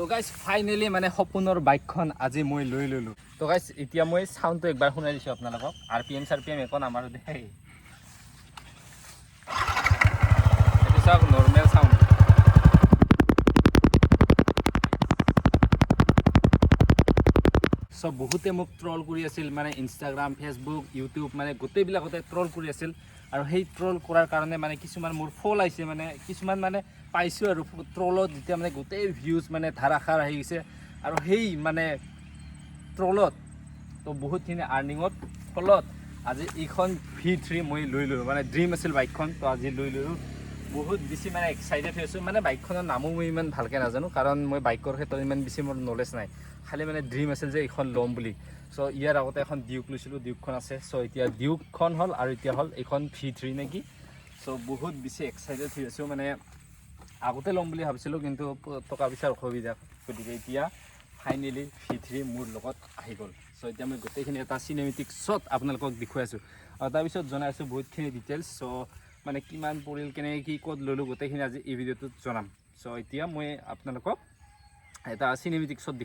তো guys finally মানে সপোনৰ বাইকখন আজি মই লৈ ল'লোঁ। তো গাইজ এতিয়া মই চাউণ্ডটো একবাৰ শুনাই দিছোঁ আপোনালোকক। আৰ পি এম চাৰ পি এম একো নামাৰো দেই। চাওক নৰ্মেল চাউণ্ড বহুতে মোক ট্ৰল কৰি আছিল মানে ইনষ্টাগ্ৰাম ফেচবুক ইউটিউব মানে গোটেইবিলাকতে ট্ৰল কৰি আছিল। আৰু সেই ট্ৰল কৰাৰ কাৰণে মানে কিছুমান মোৰ ফল আহিছে মানে কিছুমান মানে পাইছোঁ আৰু ট্ৰলত যেতিয়া মানে গোটেই ভিউজ মানে ধাৰাসাৰ আহি গৈছে। আৰু সেই মানে ট্ৰলত তো বহুতখিনি আৰ্নিঙত ফলত আজি এইখন ভি থ্ৰী মই লৈ ল'লোঁ। মানে ড্ৰিম আছিল বাইকখন তো আজি লৈ ল'লোঁ। বহুত বেছি মানে এক্সাইটেড হৈ আছোঁ। মানে বাইকখনৰ নামো মই ইমান ভালকৈ নাজানো কাৰণ মই বাইকৰ ক্ষেত্ৰত ইমান বেছি মোৰ নলেজ নাই। খালি মানে ড্ৰিম আছিল যে এইখন ল'ম বুলি। চ' ইয়াৰ আগতে এখন ডিউক লৈছিলোঁ। ডিউকখন আছে। চ' এতিয়া ডিউকখন হ'ল আৰু এতিয়া হ'ল এইখন ভি থ্ৰী নেকি? চ' বহুত বেছি এক্সাইটেড হৈ আছোঁ। মানে আগতে ল'ম বুলি ভাবিছিলোঁ, কিন্তু টকা পইচাৰ অসুবিধা। গতিকে এতিয়া ফাইনেলি ভি থ্ৰী মোৰ লগত আহি গ'ল। চ' এতিয়া মই গোটেইখিনি এটা চিনেমেটিক শ্বট আপোনালোকক দেখুৱাই আছোঁ। আৰু তাৰপিছত জনাই আছোঁ বহুতখিনি ডিটেইলছ চ' মানে কিমান পৰিল, কেনেকৈ কি, ক'ত ল'লোঁ, গোটেইখিনি আজি এই ভিডিঅ'টোত জনাম। চ' এতিয়া মই আপোনালোকক এটা চিনেমেটিক শ্বট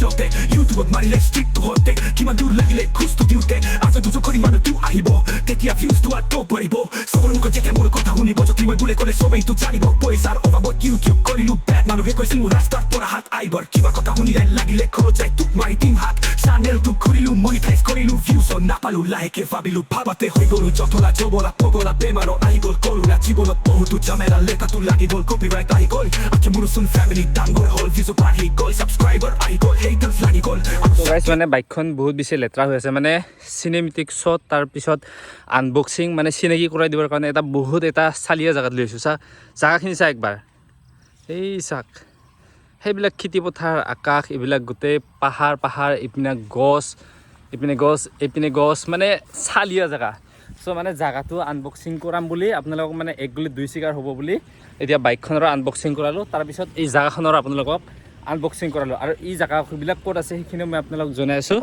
যতে ইউটিউবত মাৰিলে ষ্ট্ৰিক্ট হতে। কিমান দূৰ লাগিলে খোজটো দিওঁতে আছে দুজন কৰি মানুহটো আহিব। তেতিয়া ভিউজটো আৰু পৰিব চবৰ মুখত যেতিয়া মোৰ কথা শুনিব যদি মই বোলে ক'লে চবেইটো জানিব পইচাৰ অভাৱত ইউটিউব কৰিলো বেট মানুহে কৈছিল, মোৰ ৰাস্তাৰ পৰা হাত আহিবৰ। কিবা কথা শুনিলে লাগিলে খৰচ যায় তোক মাৰি দিম হাত। চেনেলটো ঘূৰিলো মনিটাইজ কৰিলো ভিউজত নাপালো লাহেকে ভাবিলো, ভাবাতে হৈ গলো জতলা জবলা, পগলা বেমাৰত আহি গ'ল, কৰোণা জীৱনত বহুতো জামেলা লেখাটো লাগি গ'ল কপিৰাইট আহি গ'ল। আখে মোৰচোন ফেমিলি ডাঙৰ হ'ল ভিউজ বাঢ়ি গ'ল ছাবস্ক্ৰাইবাৰ আহি গ'ল তো গাইজ মানে বাইকখন বহুত বেছি লেতেৰা হৈ আছে। মানে চিনেমেটিক শ্বট তাৰপিছত আনবক্সিং মানে চিনাকি কৰাই দিবৰ কাৰণে এটা বহুত এটা চালিয়া জেগাত লৈ আহিছোঁ। চা, জেগাখিনি চা একবাৰ। এই চাক, সেইবিলাক খেতি পথাৰ, আকাশ, এইবিলাক গোটেই পাহাৰ পাহাৰ, ইপিনে গছ ইপিনে গছ এইপিনে গছ মানে চালিয়া জেগা। চ' মানে জেগাটো আনবক্সিং কৰাম বুলি আপোনালোকক মানে এক গুলি দুই চিকাৰ হ'ব বুলি এতিয়া বাইকখনৰ আনবক্সিং কৰালোঁ। তাৰপিছত এই জেগাখনৰ আপোনালোকক আনবক্সিং কৰালোঁ। আৰু এই জেগাবিলাক ক'ত আছে সেইখিনি মই আপোনালোকক জনাই আছোঁ।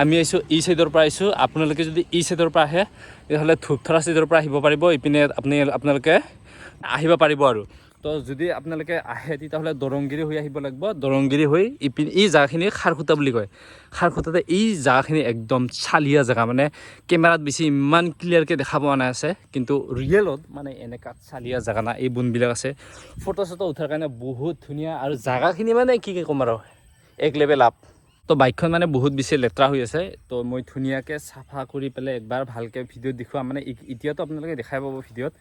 আমি আহিছোঁ ই ছাইডৰ পৰা আহিছোঁ। আপোনালোকে যদি ই ছাইডৰ পৰা আহে, তেতিয়াহ'লে ধূপধৰা ছাইডৰ পৰা আহিব পাৰিব। ইপিনে আপুনি, আপোনালোকে আহিব পাৰিব আৰু। তো যদি আপোনালোকে আহে তেতিয়াহ'লে দৰংগিৰি হৈ আহিব লাগিব। দৰংগিৰি হৈ ইপিনে এই জেগাখিনি খাৰখুটা বুলি কয়। খাৰখুটাতে এই জেগাখিনি একদম চালিয়া জেগা। মানে কেমেৰাত বেছি ইমান ক্লিয়াৰকৈ দেখা পোৱা নাই আছে। কিন্তু ৰিয়েলত মানে এনেকুৱা চালিয়া জেগা না, এই বনবিলাক আছে। ফটো চটো উঠাৰ কাৰণে বহুত ধুনীয়া। আৰু জেগাখিনি মানে কি কি ক'ম আৰু? এক লেভেল আপ তো বাইকখন মানে বহুত বেছি লেতেৰা হৈ আছে। তো মই ধুনীয়াকৈ চাফা কৰি পেলাই একবাৰ ভালকৈ ভিডিঅ'ত দেখুৱাম। মানে এতিয়াতো আপোনালোকে দেখাই পাব ভিডিঅ'ত।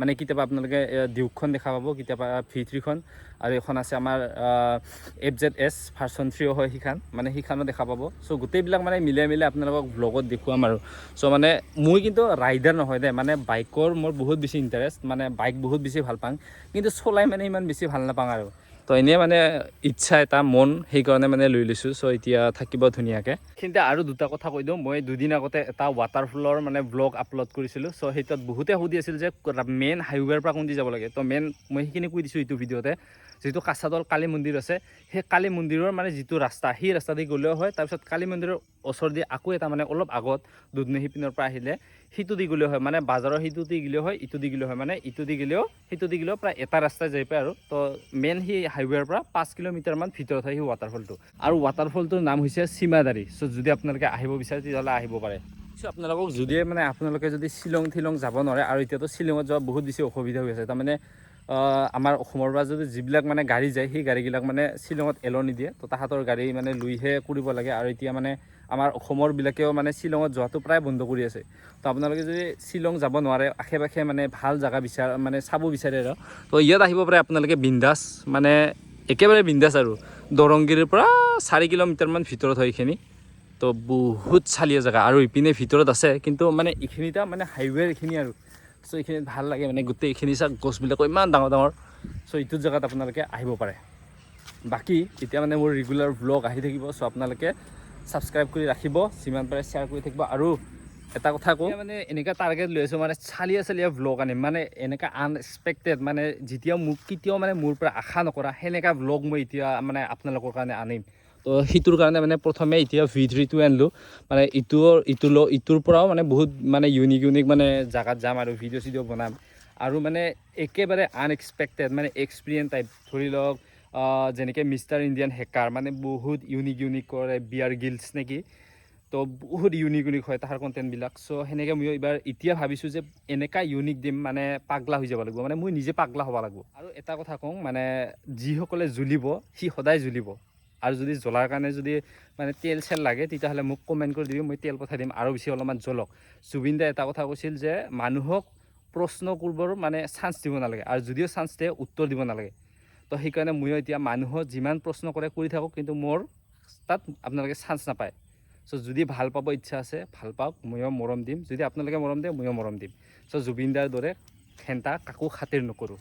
মানে কেতিয়াবা আপোনালোকে ডিউকখন দেখা পাব, কেতিয়াবা ভি থ্ৰীখন। আৰু এখন আছে আমাৰ এফ জেড এছ ভাৰ্চন থ্ৰীও হয় সেইখন মানে সেইখনো দেখা পাব। চ' গোটেইবিলাক মানে মিলাই মিলাই আপোনালোকক ব্লগত দেখুৱাম আৰু। চ' মানে মই কিন্তু ৰাইডাৰ নহয় দেই মানে বাইকৰ মোৰ বহুত বেছি ইণ্টাৰেষ্ট মানে বাইক বহুত বেছি ভালো পাওঁ কিন্তু চলাই মানে ইমান বেছি ভালো নাপাওঁ আৰু। তো এনেই মানে ইচ্ছা এটা, মন, সেইকাৰণে মানে লৈ লৈছোঁ। চ' এতিয়া থাকিব ধুনীয়াকৈ। কিন্তু আৰু দুটা কথা কৈ দিওঁ। মই দুদিন আগতে এটা ৱাটাৰফলৰ মানে ব্লগ আপলোড কৰিছিলোঁ। চ' সেইটোত বহুতে সুধি আছিল যে মেইন হাইৱেৰ পৰা কোনদি যাব লাগে? তো মেইন মই সেইখিনি কৈ দিছোঁ এইটো ভিডিঅ'তে। যিটো কাছাদল কালী মন্দিৰ আছে, সেই কালী মন্দিৰৰ মানে যিটো ৰাস্তা, সেই ৰাস্তা দি গ'লেও হয়। তাৰপিছত কালী মন্দিৰৰ ওচৰত দি আকৌ এটা মানে অলপ আগত দুধনৈ সিপিনৰ পৰা আহিলে, সিটো দি গ'লেও হয় মানে বাজাৰৰ সিটো দি গ'লেও হয়, ইটো দি গ'লেও হয় মানে ইটো দি গ'লেও, সিটো দি গ'লেও প্ৰায় এটা ৰাস্তাই যাই পায় আৰু। তো মেইন সেই হাইৱেৰ পৰা পাঁচ কিলোমিটাৰমান ভিতৰত হয় সেই ৱাটাৰফলটো আৰু ৱাটাৰফলটোৰ নাম হৈছে সীমাদাৰী। চ' যদি আপোনালোকে আহিব বিচাৰে, তেতিয়াহ'লে আহিব পাৰে। চ' আপোনালোকক যদিয়ে মানে আপোনালোকে যদি শ্বিলং, থিলং যাব নোৱাৰে, আৰু এতিয়াতো শ্বিলঙত যোৱা বহুত বেছি অসুবিধা হৈ আছে, তাৰমানে আমাৰ অসমৰ পৰা যদি যিবিলাক মানে গাড়ী যায়, সেই গাড়ীবিলাক মানে শ্বিলঙত এল নিদিয়ে। তো তাহাঁতৰ গাড়ী মানে লৈহে কৰিব লাগে, আৰু এতিয়া মানে আমাৰ অসমৰবিলাকেও মানে শ্বিলঙত যোৱাটো প্ৰায় বন্ধ কৰি আছে। তো আপোনালোকে যদি শ্বিলং যাব নোৱাৰে আশে পাশে মানে ভালো জেগা বিচাৰ মানে চাব বিচাৰে আৰু। তো ইয়াত আহিব পাৰে আপোনালোকে বিন্দাছ মানে একেবাৰে বিন্দাছ আৰু। দৰংগিৰিৰ পৰা চাৰি কিলোমিটাৰমান ভিতৰত হয় এইখিনি। তো বহুত চালিয়া জেগা আৰু ইপিনে ভিতৰত আছে, কিন্তু মানে এইখিনিতে মানে হাইৱেৰ এইখিনি আৰু। চ' এইখিনিত ভালো লাগে মানে গোটেই এইখিনি চাওক, গছবিলাকো ইমান ডাঙৰ ডাঙৰ। চ' এইটো জেগাত আপোনালোকে আহিব পাৰে। বাকী এতিয়া মানে মোৰ ৰেগুলাৰ ব্লগ আহি থাকিব, চ' আপোনালোকে ছাবস্ক্ৰাইব কৰি ৰাখিব যিমান পাৰে শ্বেয়াৰ কৰি থাকিব। আৰু এটা কথা কওঁ মানে এনেকুৱা টাৰ্গেট লৈ আছোঁ মানে চালিয়া চালিয়া ব্লগ আনিম। মানে এনেকুৱা আনএক্সপেক্টেড মানে যেতিয়া মোক কেতিয়াও মানে মোৰ পৰা আশা নকৰা সেনেকুৱা ব্লগ মই এতিয়া মানে আপোনালোকৰ কাৰণে আনিম। তো সেইটোৰ কাৰণে মানে প্ৰথমে এতিয়া ভি থ্ৰীটো আনিলোঁ। মানে ইটোৰ ইটো ল ইটোৰ পৰাও মানে বহুত মানে ইউনিক ইউনিক মানে জেগাত যাম আৰু ভিডিঅ' চিডিঅ' বনাম। আৰু মানে একেবাৰে আনএক্সপেক্টেড মানে এক্সপিৰিয়েঞ্চ টাইপ ধৰি লওক যেনেকৈ মিষ্টাৰ ইণ্ডিয়ান হেকাৰ মানে বহুত ইউনিক ইউনিক কৰে বিয়াৰ গিলছ নেকি তো বহুত ইউনিক ইউনিক হয় তাৰ কণ্টেণ্টবিলাক চ' সেনেকৈ মই এইবাৰ এতিয়া ভাবিছোঁ যে এনেকুৱা ইউনিক দিম মানে পাগলা হৈ যাব লাগিব মানে মই নিজে পাগলা হ'ব লাগিব। আৰু এটা কথা কওঁ মানে যিসকলে জ্বলিব সি সদায় জ্বলিব। আৰু যদি জ্বলাৰ কাৰণে যদি মানে তেল চেল লাগে তেতিয়াহ'লে মোক কমেণ্ট কৰি দিবি মই তেল পঠাই দিম। আৰু বেছি অলপমান জ্বলক। জুবিন দাই এটা কথা কৈছিল যে মানুহক প্ৰশ্ন কৰিবৰ মানে চান্স দিব নালাগে। আৰু যদিও চান্স দিয়ে উত্তৰ দিব নালাগে। তো সেইকাৰণে ময়ো এতিয়া মানুহক যিমান প্ৰশ্ন কৰে কৰি থাকক কিন্তু মোৰ তাত আপোনালোকে চান্স নাপায়। চ' যদি ভাল পাব ইচ্ছা আছে ভাল পাওক ময়ো মৰম দিম। যদি আপোনালোকে মৰম দিয়ে ময়ো মৰম দিম। চ' জুবিন দাৰ দৰে ঘেণ্টা কাকো খাতিৰ নকৰোঁ।